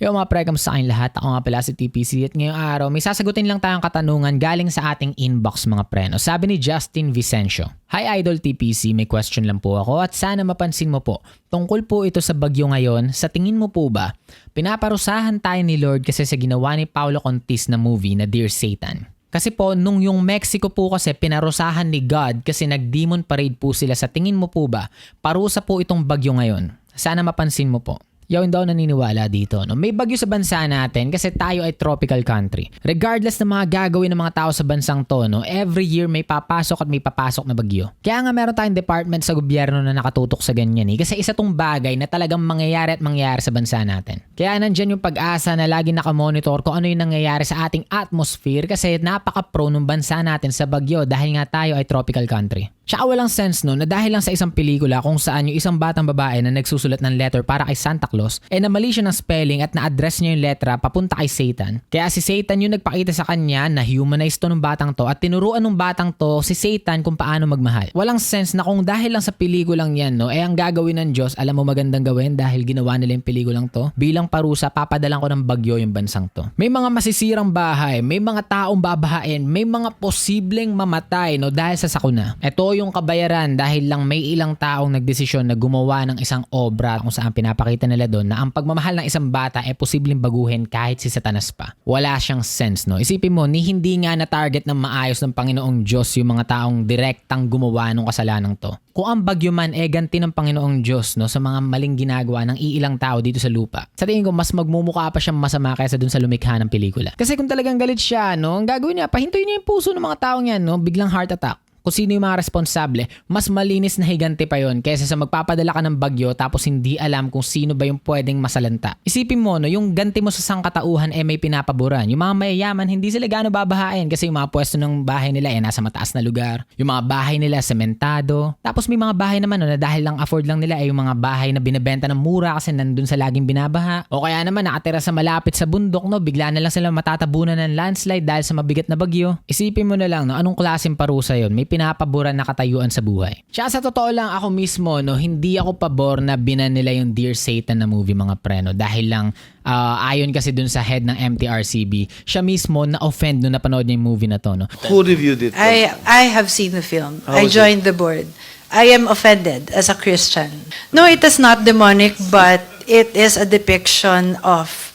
Yo mga pre, kamusta kayong lahat? Ako nga pala si TPC at ngayong araw may sasagutin lang tayong katanungan galing sa ating inbox mga pre. No? Sabi ni Justin Vicencio, Hi Idol TPC, may question lang po ako at sana mapansin mo po. Tungkol po ito sa bagyo ngayon, sa tingin mo po ba, pinaparusahan tayo ni Lord kasi sa ginawa ni Paulo Contis na movie na Dear Satan? Kasi po, nung yung Mexico po kasi pinarusahan ni God kasi nag-demon parade po sila sa tingin mo po ba, parusa po itong bagyo ngayon. Sana mapansin mo po. Yaw hindi ako naniniwala dito. No? May bagyo sa bansa natin kasi tayo ay tropical country. Regardless ng mga gagawin ng mga tao sa bansang to, no? every year may papasok at may papasok na bagyo. Kaya nga meron tayong department sa gobyerno na nakatutok sa ganyan eh. Kasi isa tong bagay na talagang mangyayari at mangyayari sa bansa natin. Kaya nandyan yung pag-asa na lagi nakamonitor kung ano yung nangyayari sa ating atmosphere kasi napaka-pro ng bansa natin sa bagyo dahil nga tayo ay tropical country. Tsaka walang sense no na dahil lang sa isang pelikula kung saan yung isang batang babae na nagsusulat ng letter para kay Santa Claus, eh namali siya ng spelling at na-address niya yung letra papunta kay Satan. Kaya si Satan yung nagpakita sa kanya na humanize to ng batang to at tinuruan ng batang to si Satan kung paano magmahal. Walang sense na kung dahil lang sa pelikulang yan no, eh ang gagawin ng Diyos, alam mo magandang gawin dahil ginawa nila yung pelikulang to, bilang parusa papadalan ko ng bagyo yung bansang to. May mga masisirang bahay, may mga taong babahain, may mga posibleng mamatay no dahil sa sakuna. Ito yung kabayaran dahil lang may ilang taong nagdesisyon na gumawa ng isang obra kung saan pinapakita nila doon na ang pagmamahal ng isang bata ay posibleng baguhin kahit si Satanas pa. Wala siyang sense, no? Isipin mo, ni hindi nga na-target ng maayos ng Panginoong Diyos yung mga taong direktang gumawa ng kasalanan to. Kung ang bagyo man eh ganti ng Panginoong Diyos no, sa mga maling ginagawa ng iilang tao dito sa lupa. Sa tingin ko, mas magmumukha pa siyang masama kaysa dun sa lumikha ng pelikula. Kasi kung talagang galit siya, no, ang gagawin niya, pahintuin niya yung puso ng mga taong yan, no, biglang heart attack kung sino yung mga responsable, mas malinis na higante pa yon kaysa sa magpapadala ka ng bagyo tapos hindi alam kung sino ba yung pwedeng masalanta. Isipin mo, no, yung ganti mo sa sangkatauhan eh may pinapaboran. Yung mga mayayaman, hindi sila gaano babahain kasi yung mga pwesto ng bahay nila eh nasa mataas na lugar. Yung mga bahay nila sementado. Tapos may mga bahay naman no, na dahil lang afford lang nila ay yung mga bahay na binebenta ng mura kasi nandun sa laging binabaha. O kaya naman nakatira sa malapit sa bundok, no, bigla na lang sila matatabunan ng landslide dahil sa mabigat na bagyo. Isipin mo na lang, no, anong klaseng parusa yon May pinapaboran na katayuan sa buhay. Tsaka sa totoo lang ako mismo, no, hindi ako pabor na binan nila yung Dear Satan na movie mga preno dahil lang uh, ayon kasi dun sa head ng MTRCB, siya mismo na-offend nung napanood niya yung movie na to. No? Who reviewed it? I I have seen the film. How I joined the board. I am offended as a Christian. No, it is not demonic, but it is a depiction of.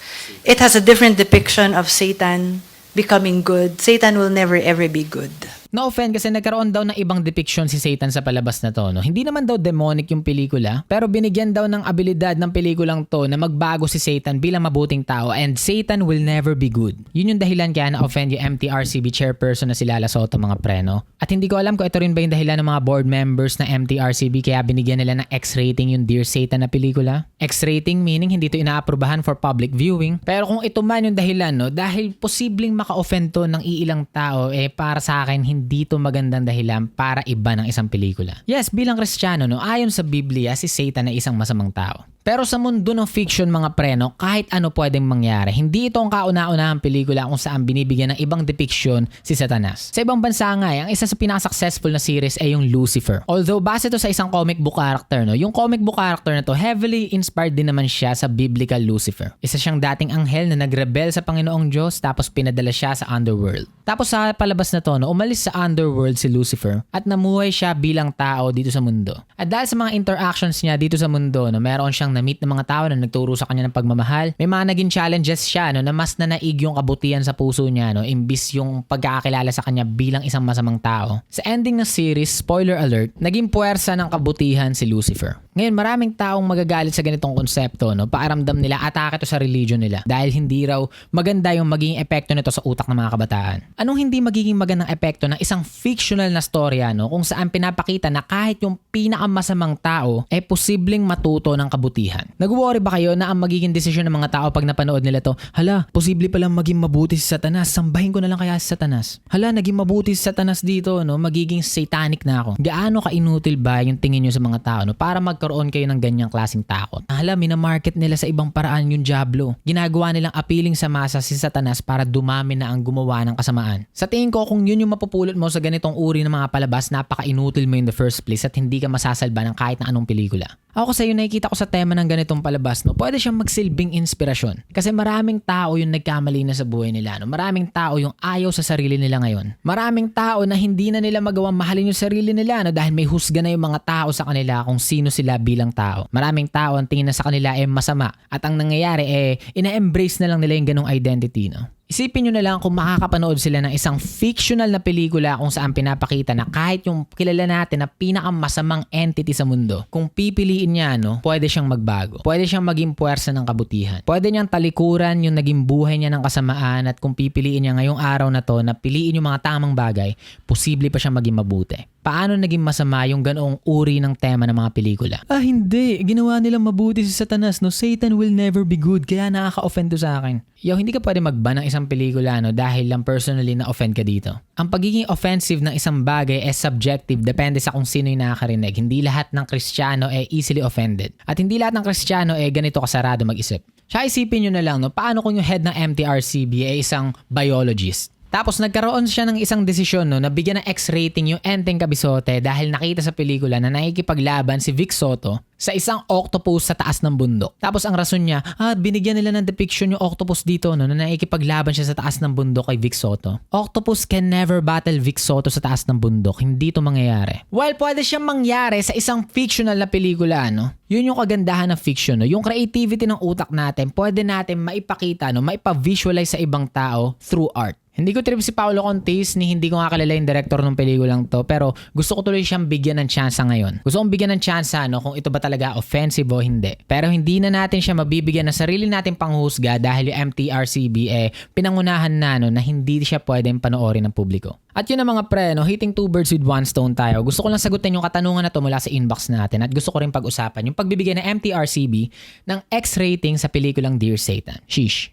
It has a different depiction of Satan becoming good. Satan will never ever be good. Na-offend kasi nagkaroon daw ng ibang depiction si Satan sa palabas na to. No? Hindi naman daw demonic yung pelikula, pero binigyan daw ng abilidad ng pelikulang to na magbago si Satan bilang mabuting tao and Satan will never be good. Yun yung dahilan kaya na-offend yung MTRCB chairperson na si Lala Soto mga preno. At hindi ko alam kung ito rin ba yung dahilan ng mga board members na MTRCB kaya binigyan nila ng X-rating yung Dear Satan na pelikula. X-rating meaning hindi to inaaprubahan for public viewing. Pero kung ito man yung dahilan, no, dahil posibleng maka-offend to ng iilang tao, eh para sa akin hindi to magandang dahilan para iba ng isang pelikula. Yes, bilang Kristiyano, no, ayon sa Biblia, si Satan ay isang masamang tao. Pero sa mundo ng fiction mga preno, kahit ano pwedeng mangyari. Hindi ito ang kauna-unahang pelikula kung saan binibigyan ng ibang depiction si Satanas. Sa ibang bansa nga, eh, ang isa sa pinaka-successful na series ay yung Lucifer. Although base to sa isang comic book character, no, yung comic book character na to heavily inspired din naman siya sa biblical Lucifer. Isa siyang dating anghel na nagrebel sa Panginoong Diyos tapos pinadala siya sa underworld. Tapos sa palabas na to, no, umalis sa underworld si Lucifer at namuhay siya bilang tao dito sa mundo. At dahil sa mga interactions niya dito sa mundo, no, meron siyang na-meet ng mga tao na nagturo sa kanya ng pagmamahal. May mga naging challenges siya no, na mas nanaig yung kabutihan sa puso niya no, imbis yung pagkakakilala sa kanya bilang isang masamang tao. Sa ending ng series, spoiler alert, naging puwersa ng kabutihan si Lucifer. Ngayon, maraming taong magagalit sa ganitong konsepto, no? Paaramdam nila, atake to sa religion nila. Dahil hindi raw maganda yung magiging epekto nito sa utak ng mga kabataan. Anong hindi magiging magandang epekto ng isang fictional na storya, no? Kung saan pinapakita na kahit yung pinakamasamang tao, ay posibleng matuto ng kabutihan. Nag-worry ba kayo na ang magiging desisyon ng mga tao pag napanood nila to, hala, posible palang maging mabuti si Satanas, sambahin ko na lang kaya si Satanas. Hala, naging mabuti si Satanas dito, no? Magiging satanic na ako. Gaano ka-inutil ba yung tingin nyo sa mga tao, no? Para magkaroon magkaroon kayo ng ganyang klaseng takot. Alam, minamarket nila sa ibang paraan yung Diablo. Ginagawa nilang appealing sa masa si Satanas para dumami na ang gumawa ng kasamaan. Sa tingin ko, kung yun yung mapupulot mo sa ganitong uri ng mga palabas, napaka-inutil mo in the first place at hindi ka masasalba ng kahit na anong pelikula. Ako kasi yung nakikita ko sa tema ng ganitong palabas, no, pwede siyang magsilbing inspirasyon. Kasi maraming tao yung nagkamali na sa buhay nila. No? Maraming tao yung ayaw sa sarili nila ngayon. Maraming tao na hindi na nila magawang mahalin yung sarili nila no? dahil may husga na yung mga tao sa kanila kung sino sila bilang tao. Maraming tao ang tingin na sa kanila ay masama at ang nangyayari eh ina-embrace na lang nila yung ganong identity. No? Isipin nyo na lang kung makakapanood sila ng isang fictional na pelikula kung saan pinapakita na kahit yung kilala natin na pinakamasamang entity sa mundo, kung pipiliin niya, no, pwede siyang magbago. Pwede siyang maging puwersa ng kabutihan. Pwede niyang talikuran yung naging buhay niya ng kasamaan at kung pipiliin niya ngayong araw na to na piliin yung mga tamang bagay, posible pa siyang maging mabuti. Paano naging masama yung ganoong uri ng tema ng mga pelikula? Ah, hindi. Ginawa nilang mabuti si Satanas, no? Satan will never be good, kaya nakaka-offend to sa akin. Yo, hindi ka pwede magban ng isang pelikula, no? Dahil lang personally na-offend ka dito. Ang pagiging offensive ng isang bagay is subjective, depende sa kung sino yung nakakarinig. Hindi lahat ng Kristiyano ay easily offended. At hindi lahat ng Kristiyano ay ganito kasarado mag-isip. Siya isipin nyo na lang, no? Paano kung yung head ng MTRCB ay isang biologist? Tapos nagkaroon siya ng isang desisyon no, na bigyan ng X rating yung Enteng Kabisote dahil nakita sa pelikula na nakikipaglaban si Vic Soto sa isang octopus sa taas ng bundok. Tapos ang rason niya, ah, binigyan nila ng depiction yung octopus dito no, na nakikipaglaban siya sa taas ng bundok kay Vic Soto. Octopus can never battle Vic Soto sa taas ng bundok. Hindi to mangyayari. While pwede siyang mangyari sa isang fictional na pelikula, no? Yun yung kagandahan ng fiction, no? Yung creativity ng utak natin, pwede natin maipakita, no? Maipa-visualize sa ibang tao through art. Hindi ko trip si Paolo Contis ni hindi ko nga kilala yung director ng pelikulang to pero gusto ko tuloy siyang bigyan ng tsansa ngayon. Gusto kong bigyan ng tsansa no kung ito ba talaga offensive o hindi. Pero hindi na natin siya mabibigyan ng sarili nating panghusga dahil yung MTRCB eh pinangunahan na no na hindi siya pwedeng panoorin ng publiko. At yun ang mga pre, no, hitting two birds with one stone tayo. Gusto ko lang sagutin yung katanungan na to mula sa inbox natin at gusto ko rin pag-usapan yung pagbibigay ng MTRCB ng X rating sa pelikulang Dear Satan. Sheesh.